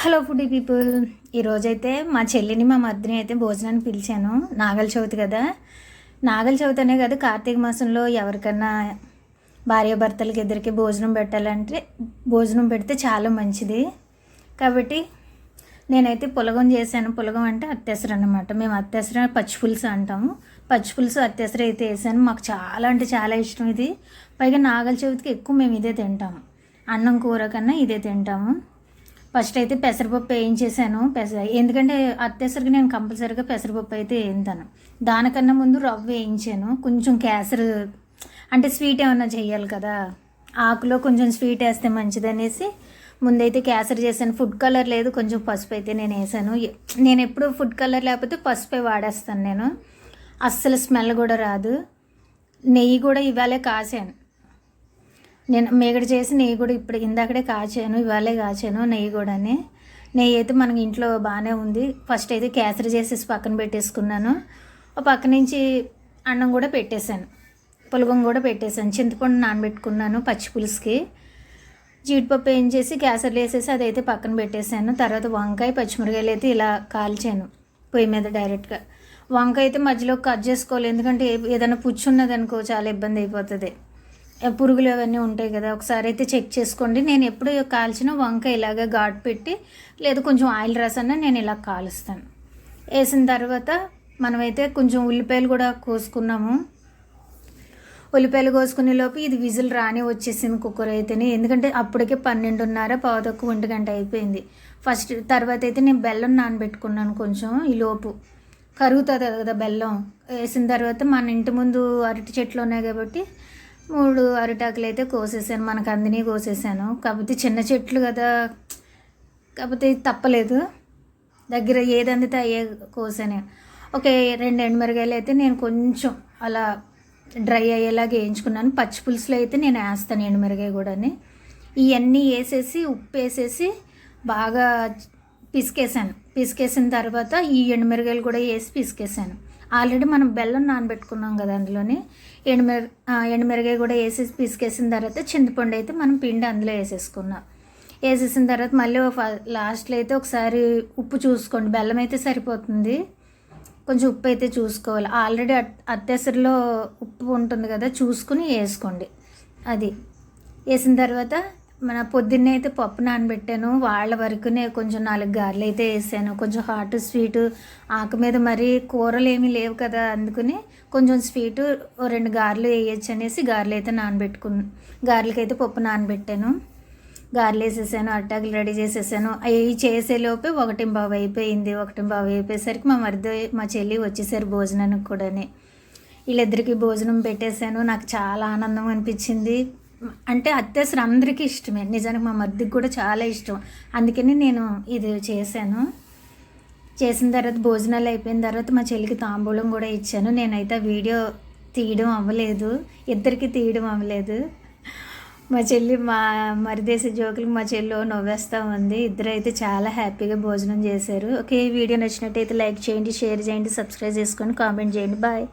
Hello food people. ఈరోజైతే మా చెల్లిని మా మద్దిని అయితే భోజనాన్ని పిలిచాను. నాగల చవితి కదా. నాగల చవితి అనే కదా కార్తీక మాసంలో ఎవరికన్నా భార్యాభర్తలకి ఇద్దరికి భోజనం పెట్టాలంటే భోజనం పెడితే చాలా మంచిది. కాబట్టి నేనైతే పులగం చేశాను. పులగం అంటే అత్యవసరం అనమాట మేము అత్యవసరం పచ్చి పులుసు అంటాము పచ్చి పులుసు అయితే వేసాను మాకు చాలా అంటే చాలా ఇష్టం ఇది. పైగా నాగల చవితికి ఎక్కువ మేము ఇదే తింటాము అన్నం కూర కన్నా ఇదే తింటాము. ఫస్ట్ అయితే పెసరపప్పు వేయించేసాను. పెసర ఎందుకంటే అత్తేసరికి నేను కంపల్సరీగా పెసరపప్పు అయితే వేయింతాను. దానికన్నా ముందు రవ్వ వేయించాను. కొంచెం కేసరి అంటే స్వీట్ ఏమన్నా చేయాలి కదా ఆకులో కొంచెం స్వీట్ వేస్తే మంచిది అనేసి ముందైతే క్యాసర్ చేశాను. ఫుడ్ కలర్ లేదు కొంచెం పసుపు అయితే నేను వేసాను. నేను ఎప్పుడు ఫుడ్ కలర్ లేకపోతే పసుపే వాడేస్తాను నేను. అస్సలు స్మెల్ కూడా రాదు. నెయ్యి కూడా ఇవాళే కాసాను నేను మేగడ చేసి నెయ్యి కూడా ఇప్పుడు ఇందాకడే కాచాను ఇవాళే కాచాను నెయ్యి కూడాని. నెయ్యి అయితే మనకి ఇంట్లో బాగానే ఉంది. ఫస్ట్ అయితే కేసరి చేసేసి పక్కన పెట్టేసుకున్నాను. పక్క నుంచి అన్నం కూడా పెట్టేశాను. పులగం కూడా పెట్టేశాను. చింతపండు నానబెట్టుకున్నాను పచ్చి పులుసుకి. జీడిపప్పు ఏం చేసి కేసరి వేసేసి అదైతే పక్కన పెట్టేశాను. తర్వాత వంకాయ పచ్చిమిరకాయలు అయితే ఇలా కాల్చాను పొయ్యి మీద డైరెక్ట్గా. వంకాయ అయితే మధ్యలో కట్ చేసుకోవాలి. ఎందుకంటే ఏదైనా పుచ్చున్నది అనుకో చాలా ఇబ్బంది అయిపోతుంది. పురుగులు అవన్నీ ఉంటాయి కదా ఒకసారి అయితే చెక్ చేసుకోండి. నేను ఎప్పుడు కాల్చిన వంకాయ ఇలాగ ఘాటు పెట్టి లేదు కొంచెం ఆయిల్ రసాన్ని నేను ఇలా కాలుస్తాను. వేసిన తర్వాత మనమైతే కొంచెం ఉల్లిపాయలు కూడా కోసుకున్నాము. ఉల్లిపాయలు కోసుకునే లోపు ఇది విజిల్ రాని వచ్చేసింది కుక్కర్ అయితేనే. ఎందుకంటే అప్పటికే పన్నెండున్నర పావుతక్కువ ఒంటి గంట అయిపోయింది. ఫస్ట్ తర్వాత అయితే నేను బెల్లం నానబెట్టుకున్నాను కొంచెం ఈ లోపు. కరుగుతుంది కదా బెల్లం. వేసిన తర్వాత మన ఇంటి ముందు అరటి చెట్లు ఉన్నాయి కాబట్టి మూడు అరిటాకులు అయితే కోసేసాను మనకు అందినీ కోసేసాను కాకపోతే చిన్న చెట్లు కదా కాకపోతే తప్పలేదు. దగ్గర ఏది అందితే అయ్యే కోసాను. ఓకే రెండు ఎండుమిరగాయలు అయితే నేను కొంచెం అలా డ్రై అయ్యేలాగా వేయించుకున్నాను. పచ్చి పులుసులో అయితే నేను వేస్తాను ఎండుమిరగాయ కూడాని. ఇవన్నీ వేసేసి ఉప్పు వేసేసి బాగా పిసికేసాను. పిసికేసిన తర్వాత ఈ ఎండుమిరగాయలు కూడా వేసి పిసికేసాను. ఆల్రెడీ మనం బెల్లం నానబెట్టుకున్నాం కదా అందులోని ఎండుమిర ఎండుమిరగాయ కూడా వేసి పిసికేసిన తర్వాత చింతపండు అయితే మనం పిండి అందులో వేసేసుకున్నాం వేసేసిన తర్వాత మళ్ళీ లాస్ట్లో అయితే ఒకసారి ఉప్పు చూసుకోండి. బెల్లం అయితే సరిపోతుంది. కొంచెం ఉప్పు అయితే చూసుకోవాలి. ఆల్రెడీ అత్యసరిలో ఉప్పు ఉంటుంది కదా చూసుకుని వేసుకోండి. అది వేసిన తర్వాత మన పొద్దున్నే అయితే పప్పు నానబెట్టాను. వాళ్ళ వరకునే కొంచెం నాలుగు గారెలు అయితే వేసాను. కొంచెం హాట్ స్వీట్ ఆకు మీద మరి కూరలు ఏమీ లేవు కదా అందుకుని కొంచెం స్వీటు రెండు గారెలు వేయచ్చు అనేసి గారెలు అయితే నానబెట్టుకుని గారెలకి అయితే పప్పు నానబెట్టాను. గారెలు వేసేసాను అట్టాకులు రెడీ చేసేసాను. అవి చేసేలోపే ఒకటి బాబు అయిపోయింది. ఒకటి బాబు అయిపోయేసరికి మా మరిది మా చెల్లి వచ్చేసారు భోజనానికి కూడాని. వీళ్ళిద్దరికి భోజనం పెట్టేశాను. నాకు చాలా ఆనందం అనిపించింది. అంటే అత్యవసరం అందరికీ ఇష్టమే. నిజానికి మా మర్దికి కూడా చాలా ఇష్టం. అందుకని నేను ఇది చేశాను. చేసిన తర్వాత భోజనాలు అయిపోయిన తర్వాత మా చెల్లికి తాంబూలం కూడా ఇచ్చాను. నేనైతే వీడియో తీయడం అవ్వలేదు. ఇద్దరికి తీయడం అవ్వలేదు. మా చెల్లి మా మరిదేశ జోకులు మా చెల్లి నవ్వేస్తూ ఉంది. ఇద్దరు అయితే చాలా హ్యాపీగా భోజనం చేశారు. ఓకే వీడియో నచ్చినట్టయితే లైక్ చేయండి షేర్ చేయండి సబ్స్క్రైబ్ చేసుకొని కామెంట్ చేయండి. బాయ్.